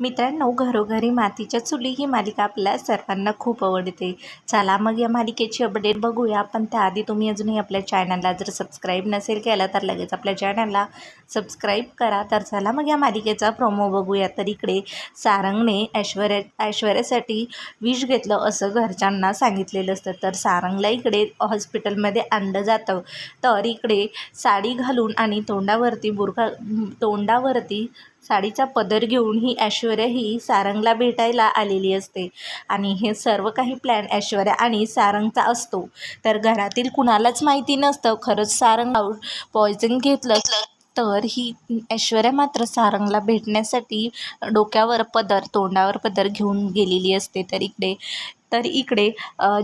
मित्रांनो घरोघरी मातीच्या चुली ही मालिका आपल्या सर्वांना खूप आवडते. चला मग या मालिकेची अपडेट बघूया. पण त्याआधी तुम्ही अजूनही आपल्या चॅनलला जर सबस्क्राईब नसेल केला तर लगेच आपल्या चॅनलला सबस्क्राईब करा. तर चला मग या मालिकेचा प्रोमो बघूया. तर इकडे सारंगने ऐश्वर्या ऐश्वर्यासाठी विष घेतलं असं घरच्यांना सांगितलेलं असतं. तर सारंगला इकडे हॉस्पिटलमध्ये आणलं जातं. तर इकडे साडी घालून आणि तोंडावरती बुरखा तोंडावरती साडीचा पदर घेऊन ही ऐश्वर्या ही सारंगला भेटायला आलेली असते. आणि हे सर्व काही प्लॅन ऐश्वर्या आणि सारंगचा असतो. तर घरातील कुणालाच माहिती नसतं. खरंच सारंग पॉयझन घेतलं तर ही ऐश्वर्या मात्र सारंगला भेटण्यासाठी डोक्यावर पदर तोंडावर पदर घेऊन गेलेली असते. तर इकडे तर इकडे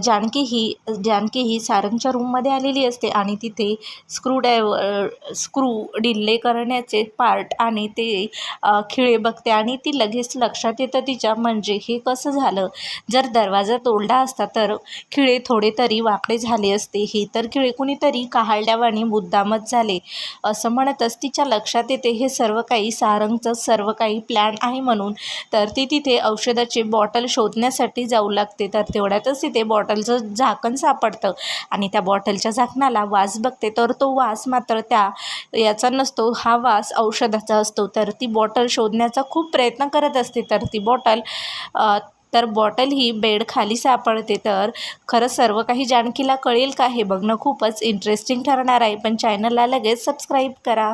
जानकी ही जानकी ही सारंगच्या रूममध्ये आलेली असते आणि तिथे स्क्रू ड्रायव्हर स्क्रू डिल्ले करण्याचे पार्ट आणि ते खिळे बघते आणि ती लगेच लक्षात येतं तिच्या म्हणजे हे कसं झालं? जर दरवाजा तोडला असता तर खिळे थोडे तरी वाकडे झाले असते. हे तर खिळे कुणीतरी काहाळल्यावानी मुद्दामच झाले. असं म्हणतच तिच्या लक्षात येते हे सर्व काही सारंगचं सर्व काही प्लॅन आहे म्हणून. तर ती तिथे औषधाची बॉटल शोधण्यासाठी जाऊ लागते. तर तेवढ्यातच तिथे बॉटलचं झाकण सापडतं. आणि त्या बॉटलच्या झाकणाला वास बघते तर तो वास मात्र त्या याचा नसतो हा वास औषधाचा असतो. तर ती बॉटल शोधण्याचा खूप प्रयत्न करत असते. तर ती बॉटल तर बॉटल ही बेड खाली सापडते. तर खरं सर्व काही जानकीला कळेल का हे बघणं खूपच इंटरेस्टिंग ठरणार आहे. पण चॅनलला लगेच सबस्क्राईब करा.